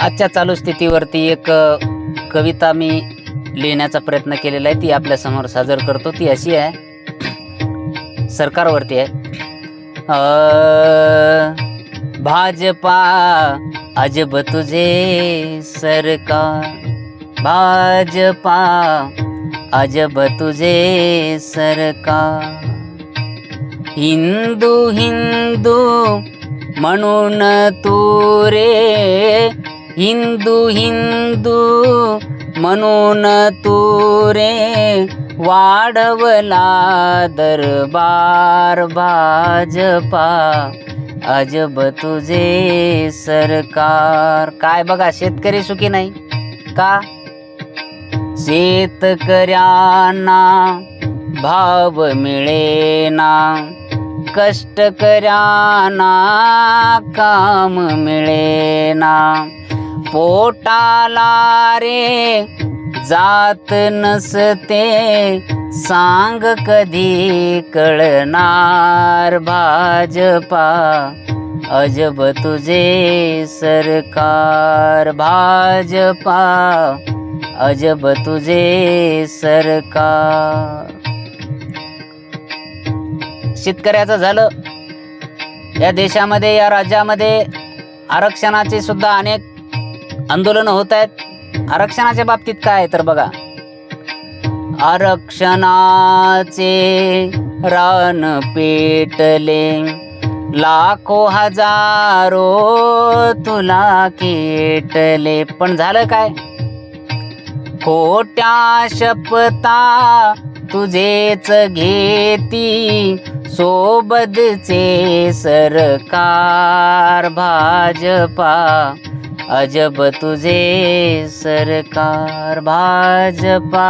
आजच्या चालू स्थितीवरती एक कविता मी लिहिण्याचा प्रयत्न केलेला आहे. ती आपल्यासमोर सादर करतो. ती अशी आहे. सरकारवरती आहे. अ, भाजपा अजब तुझे सरकार. भाजपा अजब तुझे सरकार. हिंदू हिंदू म्हणून तू रे हिंदू हिंदू म्हणून तू रे वाढवला दरबार भाजपा. अजब तुझे सरकार. काय बघा शेतकरी सुखी नाही का? शेतकऱ्यांना भाव मिळेना. कष्टकऱ्यांना काम मिळेना. पोटाला रे जात नसते सांग कधी कळणार भाजपा? अजब तुझे सरकार भाजपा. अजब तुझे सरकार. शेतकऱ्याचं झालं. या देशामध्ये या राज्यामध्ये आरक्षणाचे सुद्धा अनेक आंदोलनं होत आहेत. आरक्षणाच्या बाबतीत काय आहे तर बघा. आरक्षणाचे रान पेटले. लाखो हजारो तुला केटले पण झालं काय? खोट्या शपथा तुझेच घेती सोबतचे सरकार भाजपा. अजब तुझे सरकार भाजपा.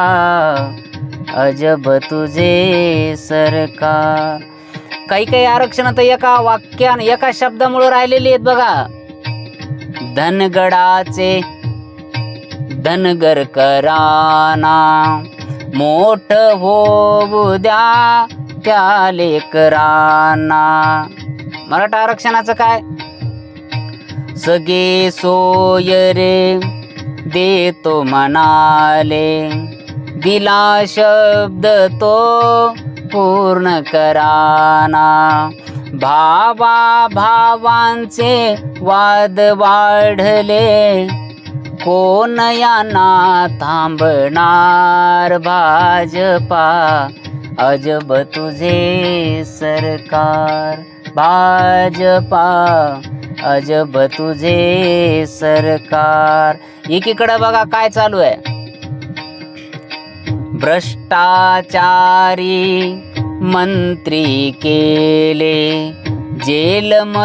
अजब तुझे सरकार. काही काही आरक्षण तर एका वाक्यान एका शब्दामुळे राहिलेली आहेत बघा. धनगडाचे धनगर कराना मोठ होऊ द्या त्या लेकरांना. मराठा आरक्षणाचं काय? सगळे सोय रे देतो म्हणाले दिला शब्द तो पूर्ण कराना. भावा भावांचे वाद वाढले. कोण यांना थांबणार भाजपा. अजब तुझे सरकार भाजपा. अजब तुझे सरकार. एकीकडं बघा काय चालू आहे. भ्रष्टाचारी मंत्री केले. जेलमधोनी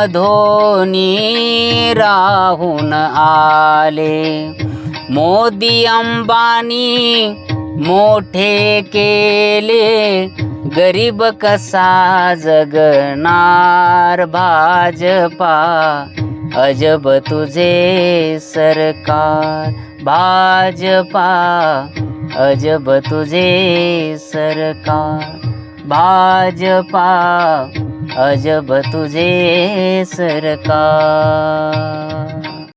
राहून आले. मोदी अंबानी मोठे केले. गरीब कसा जगणार भाजपा? अजब तुझे सरकार भाजपा. अजब तुझे सरकार भाजपा. अजब तुझे सरकार।